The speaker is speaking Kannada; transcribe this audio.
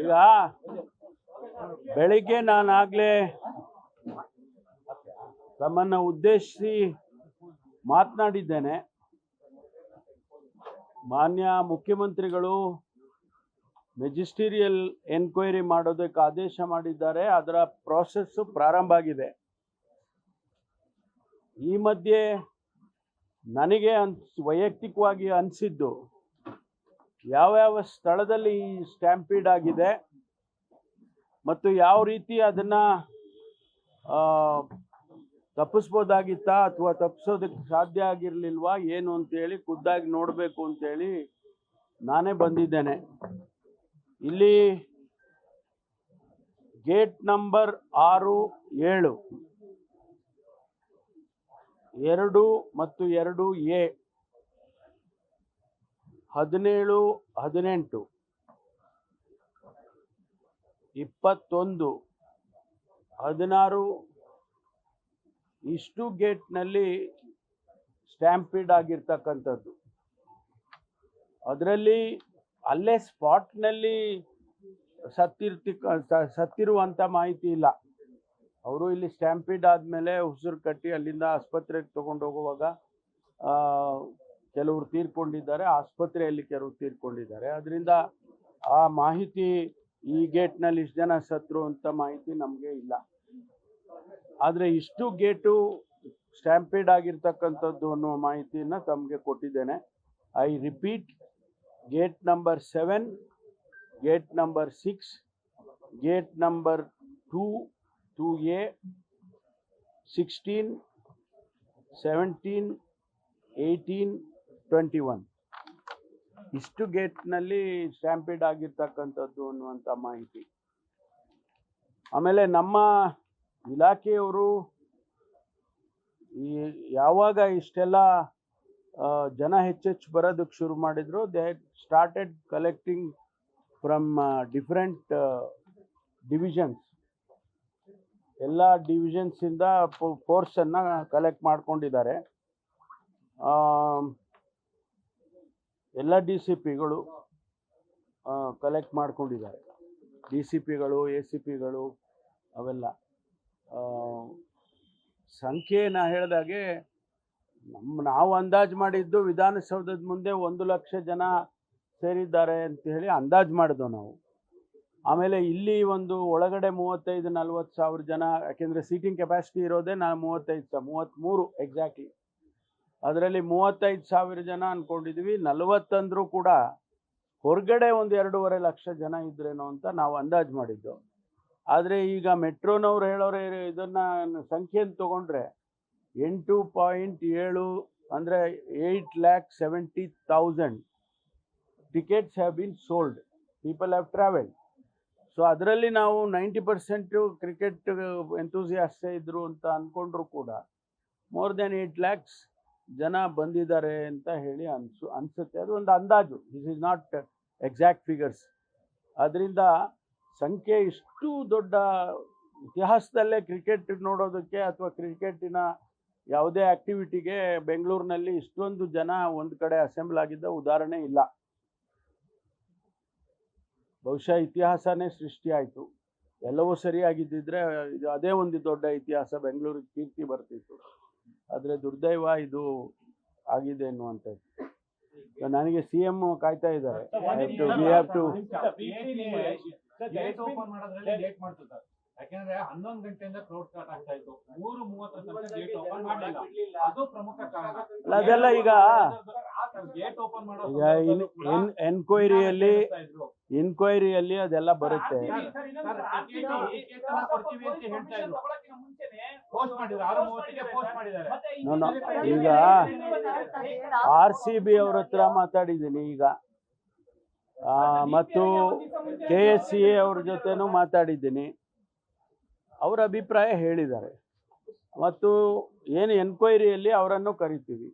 ಈಗ ಬೆಳಿಗ್ಗೆ ನಾನಾಗ್ಲೇ ತಮ್ಮನ್ನ ಉದ್ದೇಶಿಸಿ ಮಾತನಾಡಿದ್ದೇನೆ. ಮಾನ್ಯ ಮುಖ್ಯಮಂತ್ರಿಗಳು ಮೆಜಿಸ್ಟೀರಿಯಲ್ ಎನ್ಕ್ವೈರಿ ಮಾಡೋದಕ್ಕೆ ಆದೇಶ ಮಾಡಿದ್ದಾರೆ. ಅದರ ಪ್ರಾಸೆಸ್ಸು ಪ್ರಾರಂಭ ಆಗಿದೆ. ಈ ಮಧ್ಯೆ ನನಗೆ ಅನ್ಸ್ ವೈಯಕ್ತಿಕವಾಗಿ ಅನಿಸಿದ್ದು ಯಾವ್ಯಾವ ಸ್ಥಳದಲ್ಲಿ ಈ ಸ್ಟ್ಯಾಂಪೀಡ್ ಆಗಿದೆ ಮತ್ತು ಯಾವ ರೀತಿ ಅದನ್ನ ತಪ್ಪಿಸ್ಬೋದಾಗಿತ್ತ ಅಥವಾ ತಪ್ಪಿಸೋದಕ್ಕೆ ಸಾಧ್ಯ ಆಗಿರಲಿಲ್ವಾ, ಏನು ಅಂತೇಳಿ ಖುದ್ದಾಗಿ ನೋಡಬೇಕು ಅಂತೇಳಿ ನಾನೇ ಬಂದಿದ್ದೇನೆ. ಇಲ್ಲಿ ಗೇಟ್ ನಂಬರ್ ಆರು ಏಳು ಎರಡು ಮತ್ತು ಎರಡು ಎ. ಹದಿನೇಳು, ಹದಿನೆಂಟು. ಇಪ್ಪತ್ತೊಂದು, ಹದಿನಾರು. ಇಷ್ಟು ಗೇಟ್ನಲ್ಲಿ ಸ್ಟ್ಯಾಂಪಿಡ್ ಆಗಿರ್ತಕ್ಕಂಥದ್ದು. ಅದರಲ್ಲಿ ಅಲ್ಲೇ ಸ್ಪಾಟ್ನಲ್ಲಿ ಸತ್ತಿರ್ತಿಕ್ ಸತ್ತಿರುವಂಥ ಮಾಹಿತಿ ಇಲ್ಲ. ಅವರು ಇಲ್ಲಿ ಸ್ಟ್ಯಾಂಪಿಡ್ ಆದಮೇಲೆ ಉಸಿರು ಕಟ್ಟಿ ಅಲ್ಲಿಂದ ಆಸ್ಪತ್ರೆಗೆ ತಗೊಂಡು ಹೋಗುವಾಗ ಕೆಲವರು ತೀರ್ಕೊಂಡಿದ್ದಾರೆ, ಆಸ್ಪತ್ರೆಯಲ್ಲಿ ಕೆಲವರು ತೀರ್ಕೊಂಡಿದ್ದಾರೆ. ಅದರಿಂದ ಆ ಮಾಹಿತಿ ಈ ಗೇಟ್ನಲ್ಲಿ ಇಷ್ಟು ಜನ ಸತ್ರು ಅಂತ ಮಾಹಿತಿ ನಮಗೆ ಇಲ್ಲ. ಆದರೆ ಇಷ್ಟು ಗೇಟು ಸ್ಟ್ಯಾಂಪೀಡ್ ಆಗಿರ್ತಕ್ಕಂಥದ್ದು ಅನ್ನೋ ಮಾಹಿತಿಯನ್ನು ತಮಗೆ ಕೊಟ್ಟಿದ್ದೇನೆ. I repeat, gate number seven, gate number six, gate number two two A sixteen, seventeen, eighteen, twenty one. ಇಷ್ಟು ಗೇಟ್ನಲ್ಲಿ ಸ್ಟ್ಯಾಂಪಿಡ್ ಆಗಿರ್ತಕ್ಕಂಥದ್ದು ಅನ್ನುವಂಥ ಮಾಹಿತಿ. ಆಮೇಲೆ ನಮ್ಮ ಇಲಾಖೆಯವರು ಈ ಯಾವಾಗ ಇಷ್ಟೆಲ್ಲ ಜನ ಹೆಚ್ಚೆಚ್ಚು ಬರೋದಕ್ಕೆ ಶುರು ಮಾಡಿದ್ರು, they started collecting from different divisions ಎಲ್ಲ ಡಿವಿಷನ್ಸಿಂದ ಫೋರ್ಸನ್ನು ಕಲೆಕ್ಟ್ ಮಾಡ್ಕೊಂಡಿದ್ದಾರೆ. ಎಲ್ಲ ಡಿ ಸಿ ಪಿಗಳು ಕಲೆಕ್ಟ್ ಮಾಡ್ಕೊಂಡಿದ್ದಾರೆ. ಡಿ ಸಿ ಪಿಗಳು ಎ ಸಿ ಪಿಗಳು ಅವೆಲ್ಲ. ಸಂಖ್ಯೆ ನಾ ಹೇಳಿದಾಗೆ ನಮ್ಮ ನಾವು ಅಂದಾಜು ಮಾಡಿದ್ದು ವಿಧಾನಸೌಧದ ಮುಂದೆ ಒಂದು ಲಕ್ಷ ಜನ ಸೇರಿದ್ದಾರೆ ಅಂತ ಹೇಳಿ ಅಂದಾಜು ಮಾಡಿದ್ವು ನಾವು. ಆಮೇಲೆ ಇಲ್ಲಿ ಒಂದು ಒಳಗಡೆ ಮೂವತ್ತೈದು, ನಲ್ವತ್ತು ಸಾವಿರ ಜನ, ಯಾಕೆಂದರೆ ಸೀಟಿಂಗ್ ಕೆಪಾಸಿಟಿ ಇರೋದೇ ನಾ ಮೂವತ್ತೈದು ಸಾವಿರ ಮೂವತ್ತ್ಮೂರು ಎಕ್ಸಾಕ್ಟ್ಲಿ ಅದರಲ್ಲಿ ಮೂವತ್ತೈದು ಸಾವಿರ ಜನ ಅಂದ್ಕೊಂಡಿದ್ವಿ ನಲವತ್ತಂದರೂ ಕೂಡ ಹೊರಗಡೆ ಒಂದು ಎರಡೂವರೆ ಲಕ್ಷ ಜನ ಇದ್ರೇನೋ ಅಂತ ನಾವು ಅಂದಾಜು ಮಾಡಿದ್ದು. ಆದರೆ ಈಗ ಮೆಟ್ರೋನವ್ರು ಹೇಳೋರೆ ಇದನ್ನು ಸಂಖ್ಯೆಯನ್ನು ತಗೊಂಡ್ರೆ ಎಂಟು ಪಾಯಿಂಟ್ ಏಳು ಅಂದರೆ eight lakh seventy thousand tickets have been sold. People have travelled. So ಅದರಲ್ಲಿ ನಾವು ನೈಂಟಿ ಪರ್ಸೆಂಟು ಕ್ರಿಕೆಟ್ ಎಂತೂಸಿಯಾಸ್ಟೇ ಇದ್ದರು ಅಂತ ಅಂದ್ಕೊಂಡ್ರು ಕೂಡ ಮೋರ್ ದೆನ್ ಏಯ್ಟ್ ಲ್ಯಾಕ್ಸ್ ಜನ ಬಂದಿದ್ದಾರೆ ಅಂತ ಹೇಳಿ ಅನ್ಸು, ಅನಿಸುತ್ತೆ. ಅದು ಒಂದು ಅಂದಾಜು. This is not exact figures ಅದರಿಂದ ಸಂಖ್ಯೆ ಇಷ್ಟು ದೊಡ್ಡ ಇತಿಹಾಸದಲ್ಲೇ ಕ್ರಿಕೆಟ್ ನೋಡೋದಕ್ಕೆ ಅಥವಾ ಕ್ರಿಕೆಟಿನ ಯಾವುದೇ ಆಕ್ಟಿವಿಟಿಗೆ ಬೆಂಗಳೂರಿನಲ್ಲಿ ಇಷ್ಟೊಂದು ಜನ ಒಂದು ಕಡೆ ಅಸೆಂಬ್ಲ್ ಆಗಿದ್ದ ಉದಾಹರಣೆ ಇಲ್ಲ. ಬಹುಶಃ ಇತಿಹಾಸನೇ ಸೃಷ್ಟಿಯಾಯಿತು ಎಲ್ಲವೂ ಸರಿಯಾಗಿದ್ದಿದ್ರೆ ಇದು ಅದೇ ಒಂದು ದೊಡ್ಡ ಇತಿಹಾಸ ಬೆಂಗಳೂರಿಗೆ ಕೀರ್ತಿ ಬರ್ತಿತ್ತು ಆದರೆ ದುರ್ದೈವ ಇದು ಆಗಿದೆ ಅನ್ನುವಂಥದ್ದು So ನನಗೆ ಸಿ ಎಂ ಕಾಯ್ತಾ ಇದ್ದಾರೆ ಯಾಕೆಂದ್ರೆ ಹನ್ನೊಂದು ಗಂಟೆಯಿಂದ ಕ್ರೌಡ್ ಸ್ಟಾರ್ಟ್ ಆಗ್ತಾ ಇತ್ತು. ಮೂರು ಮೂವತ್ತರ ತನಕ ಗೇಟ್ ಓಪನ್ ಮಾಡಲಿಲ್ಲ. ಅದು ಪ್ರಮುಖ ಕಾರಣ. ಅಲ್ಲ, ಅದೆಲ್ಲ ಈಗ ಗೇಟ್ ಓಪನ್ ಮಾಡೋ ಈಗ ಇನ್ ಇನ್ ಎನ್ಕ್ವೈರಿಯಲ್ಲಿ ಇನ್ಕ್ವೈರಿಯಲ್ಲಿ ಅದೆಲ್ಲ ಬರುತ್ತೆ. ಈಗ ಆರ್ ಸಿ ಬಿ ಅವ್ರ ಹತ್ರ ಮಾತಾಡಿದ್ದೀನಿ ಈಗ. ಆ, ಮತ್ತು ಕೆ ಎಸ್ ಸಿ ಎ ಅವ್ರ ಜೊತೆನೂ ಮಾತಾಡಿದ್ದೀನಿ. ಅವರ ಅಭಿಪ್ರಾಯ ಹೇಳಿದ್ದಾರೆ. ಮತ್ತು ಏನು ಎನ್ಕ್ವೈರಿಯಲ್ಲಿ ಅವರನ್ನು ಕರಿತೀವಿ.